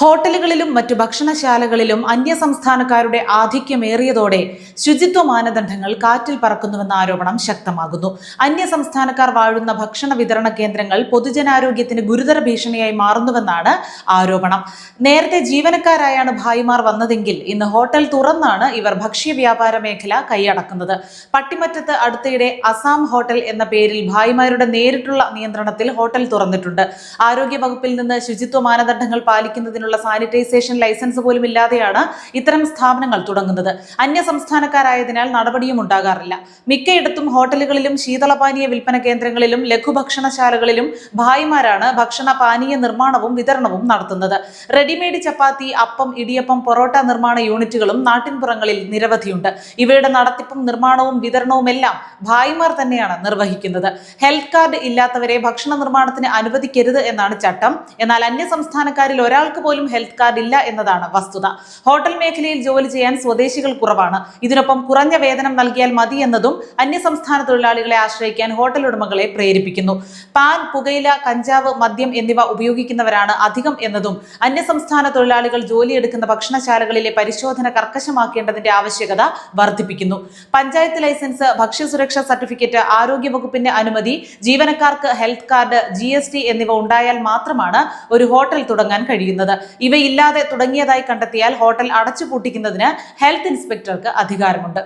ഹോട്ടലുകളിലും മറ്റു ഭക്ഷണശാലകളിലും അന്യസംസ്ഥാനക്കാരുടെ ആധിക്യമേറിയതോടെ ശുചിത്വ മാനദണ്ഡങ്ങൾ കാറ്റിൽ പറക്കുന്നുവെന്ന ആരോപണം ശക്തമാകുന്നു. അന്യസംസ്ഥാനക്കാർ വാഴുന്ന ഭക്ഷണ വിതരണ കേന്ദ്രങ്ങൾ പൊതുജനാരോഗ്യത്തിന് ഗുരുതര ഭീഷണിയായി മാറുന്നുവെന്നാണ് ആരോപണം. നേരത്തെ ജീവനക്കാരായാണ് ഭായിമാർ വന്നതെങ്കിൽ ഇന്ന് ഹോട്ടൽ തുറന്നാണ് ഇവർ ഭക്ഷ്യ വ്യാപാര മേഖല കൈയടക്കുന്നത്. പട്ടിമറ്റത്ത് അടുത്തിടെ അസാം ഹോട്ടൽ എന്ന പേരിൽ ഭായിമാരുടെ നേരിട്ടുള്ള നിയന്ത്രണത്തിൽ ഹോട്ടൽ തുറന്നിട്ടുണ്ട്. ആരോഗ്യ വകുപ്പിൽ നിന്ന് ശുചിത്വ മാനദണ്ഡങ്ങൾ പാലിക്കുന്നതിനുള്ള സാനിറ്റൈസേഷൻ ലൈസൻസ് പോലും ഇല്ലാതെയാണ് ഇത്തരം സ്ഥാപനങ്ങൾ തുടങ്ങുന്നത്. അന്യ സംസ്ഥാനക്കാരായതിനാൽ നടപടിയും ഉണ്ടാകാറില്ല. മിക്കയിടത്തും ഹോട്ടലുകളിലും ശീതളപാനീയ വിൽപ്പന കേന്ദ്രങ്ങളിലും ലഘുഭക്ഷണശാലകളിലും ഭായിമാരാണ് ഭക്ഷണ പാനീയ നിർമ്മാണവും വിതരണവും നടത്തുന്നത്. റെഡിമെയ്ഡ് ചപ്പാത്തി അപ്പം ഇടിയപ്പം പൊറോട്ട നിർമ്മാണ യൂണിറ്റുകളും നാട്ടിൻപുറങ്ങളിൽ നിരവധിയുണ്ട്. ഇവയുടെ നടത്തിപ്പും നിർമ്മാണവും വിതരണവും എല്ലാം ഭായിമാർ തന്നെയാണ് നിർവഹിക്കുന്നത്. ഹെൽത്ത് കാർഡ് ഇല്ലാത്തവരെ ഭക്ഷണ നിർമ്മാണത്തിന് അനുവദിക്കരുത് എന്നാണ് ചട്ടം. എന്നാൽ അന്യ സംസ്ഥാനക്കാരിൽ ഒരാൾക്ക് പോലും ഹെൽത്ത് കാർഡ് ഇല്ല എന്നതാണ് വസ്തുത. ഹോട്ടൽ മേഖലയിൽ ജോലി ചെയ്യാൻ സ്വദേശികൾ കുറവാണ്. ഇതിനൊപ്പം കുറഞ്ഞ വേതനം നൽകിയാൽ മതി എന്നതും അന്യസംസ്ഥാന തൊഴിലാളികളെ ആശ്രയിക്കാൻ ഹോട്ടൽ ഉടമകളെ പ്രേരിപ്പിക്കുന്നു. പാൻ പുകയില കഞ്ചാവ് മദ്യം എന്നിവ ഉപയോഗിക്കുന്നവരാണ് അധികം എന്നതും അന്യസംസ്ഥാന തൊഴിലാളികൾ ജോലിയെടുക്കുന്ന ഭക്ഷണശാലകളിലെ പരിശോധന കർക്കശമാക്കേണ്ടതിന്റെ ആവശ്യകത വർദ്ധിപ്പിക്കുന്നു. പഞ്ചായത്ത് ലൈസൻസ് ഭക്ഷ്യസുരക്ഷാ സർട്ടിഫിക്കറ്റ് ആരോഗ്യവകുപ്പിന്റെ അനുമതി ജീവനക്കാർക്ക് ഹെൽത്ത് കാർഡ് ജി എന്നിവ ഉണ്ടായാൽ മാത്രമാണ് ഒരു ഹോട്ടൽ തുടങ്ങാൻ കഴിയുന്നത്. ഇവയില്ലാതെ തുടങ്ങിയതായി കണ്ടെത്തിയാൽ ഹോട്ടൽ അടച്ചുപൂട്ടിക്കുന്നതിന് ഹെൽത്ത് ഇൻസ്പെക്ടർക്ക് അധികാരമുണ്ട്